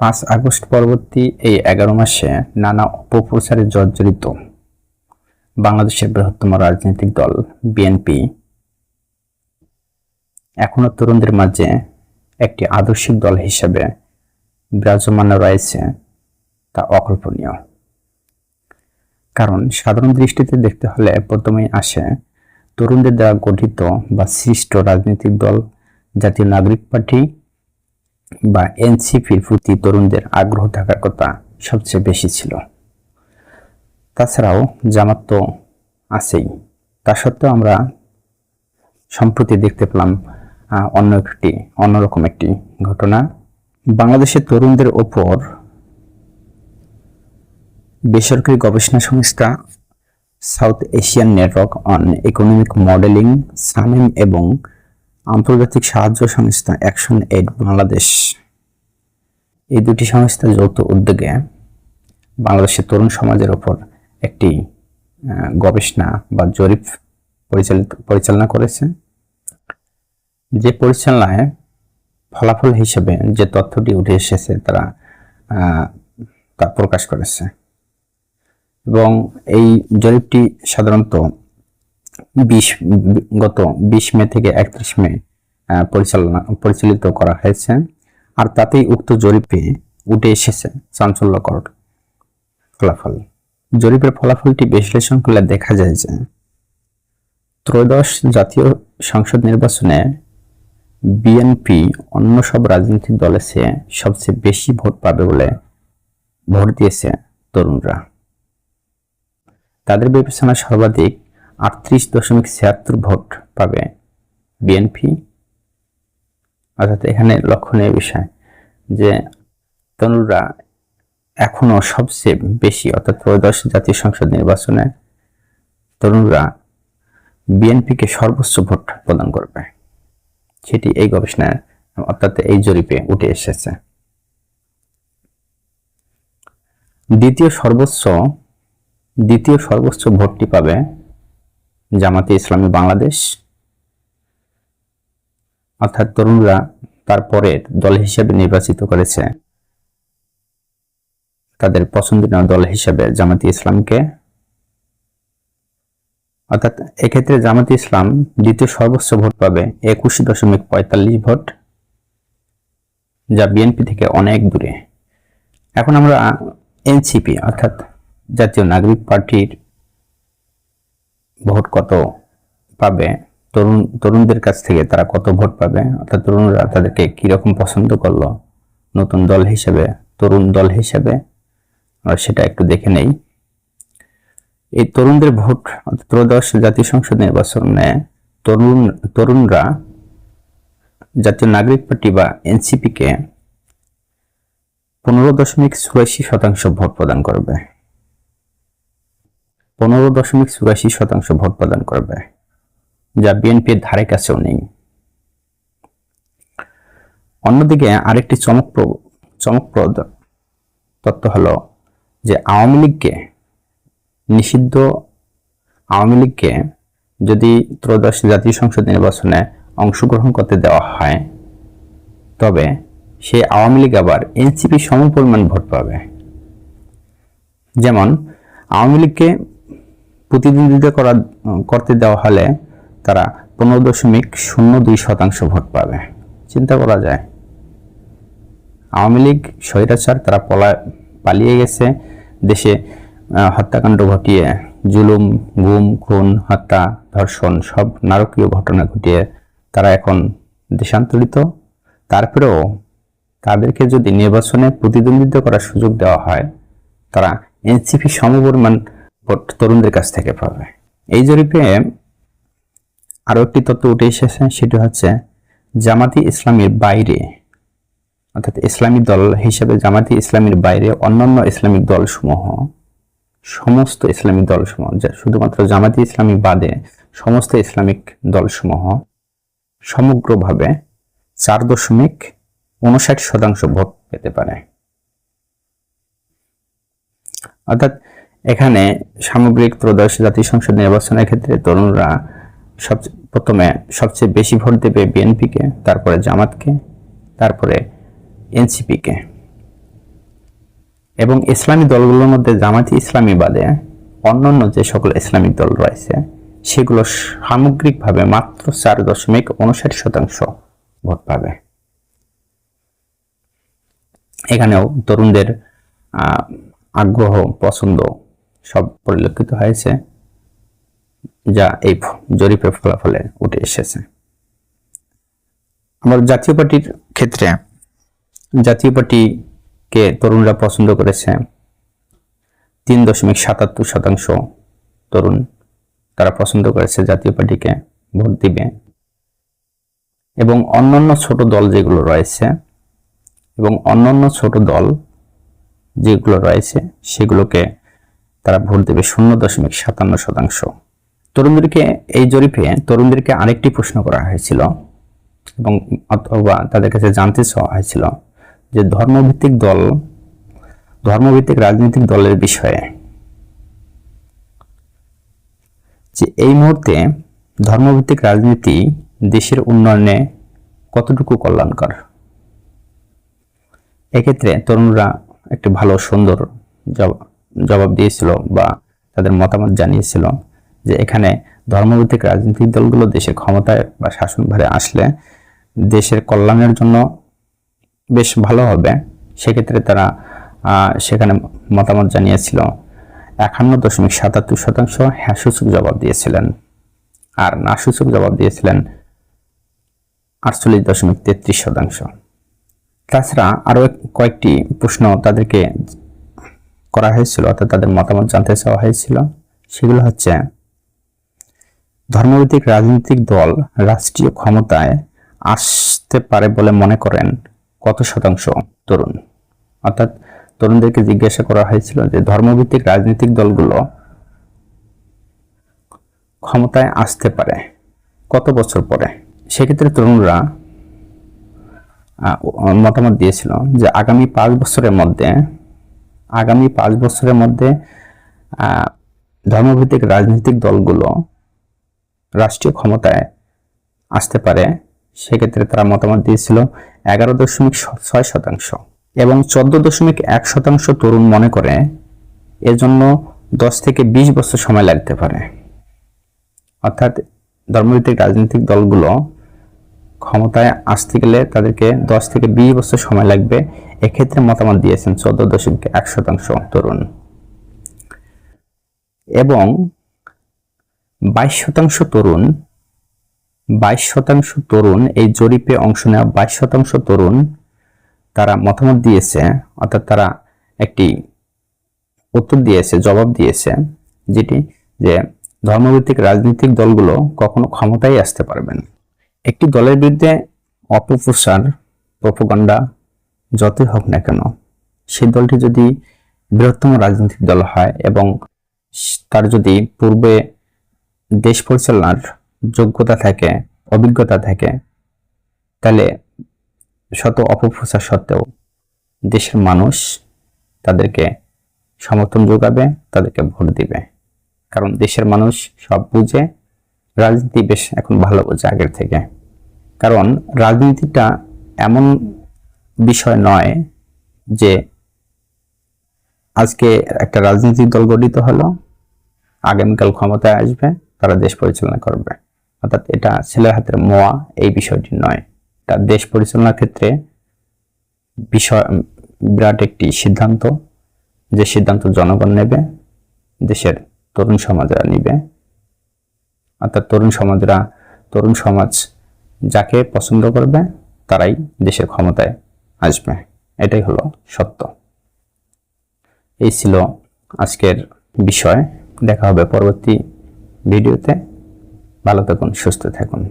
পাঁচ আগস্ট পরবর্তী এই এগারো মাসে নানা অপপ্রচারে জর্জরিত বাংলাদেশের বৃহত্তম রাজনৈতিক দল বিএনপি। এখনও তরুণদের মাঝে একটি আদর্শিক দল হিসেবে বিরাজমান রয়েছে তা অকল্পনীয়। কারণ সাধারণ দৃষ্টিতে দেখতে হলে প্রথমেই আসে তরুণদের দ্বারা গঠিত বা সৃষ্ট রাজনৈতিক দল, জাতীয় নাগরিক পার্টি বা এনসিপির প্রতি তরুণদের আগ্রহ থাকার কথা সবচেয়ে বেশি ছিল। তাছাড়াও জামাত তো আছেই। তা সত্ত্বেও আমরা সম্প্রতি দেখতে পেলাম অন্য একটি, অন্যরকম একটি ঘটনা। বাংলাদেশের তরুণদের ওপর বেসরকারি গবেষণা সংস্থা South Asian Network on Economic Modeling, SANEM এবং আন্তর্জাতিক সাহায্য সংস্থা অ্যাকশন এইড বাংলাদেশ। এই দুটি সংস্থা যৌথ উদ্যোগে বাংলাদেশের তরুণ সমাজের ওপর একটি গবেষণা বা জরিপ পরিচালিত, পরিচালনা করেছে। যে পরিচালনায় ফলাফল হিসেবে যে তথ্যটি উঠে এসেছে তারা তা প্রকাশ করেছে। এবং এই জরিপটি সাধারণত বিশ, গত বিশ মে থেকে একত্রিশ মে পরিচালনা পরিচালিত করা হয়েছে। আর তাতেই উক্ত জরিপে উঠে এসেছে চাঞ্চল্যকর ফলাফল। জরিপের ফলাফলটি বিশ্লেষণ করলে দেখা যায় যে ত্রয়োদশ জাতীয় সংসদ নির্বাচনে বিএনপি অন্য সব রাজনৈতিক দলের চেয়ে সবচেয়ে বেশি ভোট পাবে বলে ভোট দিয়েছে তরুণরা। তাদের বিবেচনায় সর্বাধিক আটত্রিশ দশমিক ছিয়াত্তর ভোট পাবে বিএনপি অর্থাৎ এখানে লক্ষণীয় বিষয় যে তরুণরা এখনও সবচেয়ে বেশি, অর্থাৎ ত্রয়োদশ জাতীয় সংসদ নির্বাচনে তরুণরা বিএনপিকে সর্বোচ্চ ভোট প্রদান করবে। সেটি এই গবেষণায় অর্থাৎ এই জরিপে উঠে এসেছে। দ্বিতীয় সর্বোচ্চ দ্বিতীয় সর্বোচ্চ ভোটটি পাবে জামাতে ইসলামী বাংলাদেশ অর্থাৎ তরুণরা তারপরের দল হিসেবে নির্বাচিত করেছে। তাদের পছন্দনীয় দল হিসেবে জামাতে ইসলামকে। অর্থাৎ এক্ষেত্রে জামাতে ইসলাম দ্বিতীয় সর্বোচ্চ ভোট পাবে একুশ দশমিক পঁয়তাল্লিশ ভোট, যা বিএনপি থেকে অনেক দূরে। এখন আমরা এনসিপি, অর্থাৎ জাতীয় নাগরিক পার্টির ভোট কত পাবে তরুণ, তরুণদের কাছ থেকে তারা কত ভোট পাবে? অর্থাৎ তরুণরা তাদেরকে কীরকম পছন্দ করল? নতুন দল হিসেবে, তরুণ দল হিসেবে? আমরা সেটা একটু দেখে নেই। এই তরুণদের ভোট অর্থাৎ ত্রয়োদশ জাতীয় সংসদ নির্বাচনে তরুণ, তরুণরা জাতীয় নাগরিক পার্টি বা এনসিপিকে পনেরো দশমিক চুরাশি শতাংশ ভোট প্রদান করবে। পনেরো দশমিক চুরাশি শতাংশ ভোট প্রদান করবে। যা বিএনপির ধারে কাছেও নেই। অন্যদিকে আরেকটি চমকপ্রদ চমকপ্রদ তথ্য হলো যে আওয়ামী লীগকে নিষিদ্ধ, আওয়ামী লীগকে যদি ত্রয়োদশ জাতীয় সংসদ নির্বাচনে অংশগ্রহণ করতে দেওয়া হয়, তবে সেই আওয়ামী লীগ আবার এনসিপি সম সমপরিমাণ ভোট পাবে। যেমন আওয়ামী লীগকে প্রতিদ্বন্দ্বিতা করা করতে দেওয়া হলে তারা পনেরো দশমিক শূন্য দুই শতাংশ ভোট পাবে। চিন্তা করা যায়। আওয়ামী লীগ স্বৈরাচার তারা পলা পালিয়ে গেছে। দেশে হত্যাকাণ্ড ঘটিয়ে জুলুম, গুম, খুন, হত্যা, ধর্ষণ সব নারকীয় ঘটনা ঘটিয়ে তারা এখন দেশান্তরিত। তারপরেও তাদেরকে যদি নির্বাচনে প্রতিদ্বন্দ্বিতা করার সুযোগ দেওয়া হয়, তারা এনসিপি সমপরিমাণ ভোট তরুণদের কাছ থেকে পাবে। এই জরিপে আরও একটি তথ্য উঠে এসেছে, সেটি হচ্ছে জামাতি ইসলামের বাইরে, অর্থাৎ ইসলামী দল হিসেবে জামাতি ইসলামের বাইরে অন্যান্য ইসলামিক দলসমূহ, সমস্ত ইসলামিক দলসমূহ, যা শুধুমাত্র জামাতি ইসলামী বাদে সমস্ত ইসলামিক দলসমূহ, সমগ্রভাবে চার দশমিক উনষাট শতাংশ ভোট পেতে পারে। অর্থাৎ এখানে সামগ্রিক ত্রয়োদশ জাতীয় সংসদ নির্বাচনের ক্ষেত্রে তরুণরা সব প্রথমে সবচেয়ে বেশি ভোট দেবে বিএনপিকে, তারপরে জামাতকে, তারপরে এনসিপিকে। এবং ইসলামী দলগুলোর মধ্যে জামাতি ইসলামী বাদে অন্যান্য যে সকল ইসলামিক দল রয়েছে, সেগুলো সামগ্রিকভাবে মাত্র চার দশমিক উনষাট শতাংশ ভোট পাবে। এখানেও তরুণদের আগ্রহ, পছন্দ সব পরিলক্ষিত হয়েছে। যা এই জরিপের ফলাফলে উঠে এসেছে। আমার জাতীয় পার্টির ক্ষেত্রে জাতীয় পার্টিকে তরুণরা পছন্দ করেছে। তিন দশমিক সাতাত্তর শতাংশ তরুণ তারা পছন্দ করেছে জাতীয় পার্টিকে ভোট দিবে। এবং অন্যান্য ছোট দল যেগুলো রয়েছে এবং অন্যান্য ছোট দল যেগুলো রয়েছে সেগুলোকে তারা ভোট দেবে শূন্য দশমিক সাতান্ন শতাংশ। তরুণদেরকে এই জরিপে তরুণদেরকে আরেকটি প্রশ্ন করা হয়েছিল এবং অথবা তাদের কাছে জানতে চাওয়া হয়েছিল যে ধর্মভিত্তিক দল, ধর্মভিত্তিক রাজনৈতিক দলের বিষয়ে যে এই মুহূর্তে ধর্মভিত্তিক রাজনীতি দেশের উন্নয়নে কতটুকু কল্যাণকর? এক্ষেত্রে তরুণরা একটি ভালো, সুন্দর জব- জবাব দিয়েছিল বা তাদের মতামত জানিয়েছিল। যে এখানে ধর্মভিত্তিক রাজনৈতিক দলগুলো দেশের ক্ষমতায় বা শাসনভারে আসলে দেশের কল্যাণের জন্য বেশ ভালো হবে। সেক্ষেত্রে তারা সেখানে মতামত জানিয়েছিল। একান্ন দশমিক সাতাত্তর শতাংশ হ্যাঁ সূচক জবাব দিয়েছিলেন। আর না সূচক জবাব দিয়েছিলেন আটচল্লিশ দশমিক তেত্রিশ শতাংশ। তাছাড়া আরও কয়েকটি প্রশ্ন তাদেরকে করা হয়েছিল, অর্থাৎ তাদের মতামত জানতে চাওয়া হয়েছিল। সেগুলো হচ্ছে ধর্মভিত্তিক রাজনৈতিক দল রাষ্ট্রীয় ক্ষমতায় আসতে পারে বলে মনে করেন কত শতাংশ তরুণ। অর্থাৎ তরুণদেরকে জিজ্ঞাসা করা হয়েছিল যে ধর্মভিত্তিক রাজনৈতিক দলগুলো ক্ষমতায় আসতে পারে কত বছর পরে? সেক্ষেত্রে তরুণরা মতামত দিয়েছিল যে আগামী পাঁচ বছরের মধ্যে, আগামী পাঁচ বছরের মধ্যে ধর্মভিত্তিক রাজনৈতিক দলগুলো রাষ্ট্রীয় ক্ষমতায় আসতে পারে, সেক্ষেত্রে তারা মতামত দিয়েছিল এগারো দশমিক ছয় শতাংশ এবং চোদ্দ দশমিক এক শতাংশ তরুণ মনে করে এজন্য দশ থেকে বিশ বছর সময় লাগতে পারে। অর্থাৎ ধর্মভিত্তিক রাজনৈতিক দলগুলো ক্ষমতায় আসতে গেলে তাদেরকে দশ থেকে বিশ বছর সময় লাগবে। এক্ষেত্রে মতামত দিয়েছেন চোদ্দ দশমিক এক শতাংশ তরুণ। এবং বাইশ শতাংশ তরুণ, বাইশ শতাংশ তরুণ, এই জরিপে অংশ নেওয়া বাইশ শতাংশ তরুণ, তারা মতামত দিয়েছে, অর্থাৎ তারা একটি উত্তর দিয়েছে, জবাব দিয়েছে, যেটি যে ধর্মভিত্তিক রাজনৈতিক দলগুলো কখনো ক্ষমতায় আসতে পারবে না। একটি দলের বিরুদ্ধে অপপ্রচার, প্রপগান্ডা, যতই হোক না কেন সেই দলটি যদি বৃহত্তম রাজনৈতিক দল হয় এবং তার যদি পূর্বে দেশ পরিচালনার যোগ্যতা থাকে, অভিজ্ঞতা থাকে, তাহলে শত অপপ্রচার সত্ত্বেও দেশের মানুষ তাদেরকে সমর্থন যোগাবে, তাদেরকে ভোট দিবে। কারণ দেশের মানুষ সব বুঝে, রাজনীতি বেশ এখন ভালো বোঝে আগের থেকে। কারণ রাজনীতিটা এমন বিষয় নয় যে আজকে একটা রাজনৈতিক দল গঠিত হলো, আগামীকাল ক্ষমতায় আসবে তারা দেশ পরিচালনা করবে। অর্থাৎ এটা ছেলের হাতের মোয়া, এই বিষয়টি নয়। এটা দেশ পরিচালনার ক্ষেত্রে বিষয় বিরাট একটি সিদ্ধান্ত, যে সিদ্ধান্ত জনগণ নেবে, দেশের তরুণ সমাজরা নিবে। অর্থাৎ তরুণ সমাজরা, তরুণ সমাজ যাকে পছন্দ করবে, তারাই দেশের ক্ষমতায় আসবে। এটাই হলো সত্য। এই ছিল আজকের বিষয়। দেখা হবে পরবর্তী ভিডিওতে ভালো থাকুন সুস্থ থাকুন।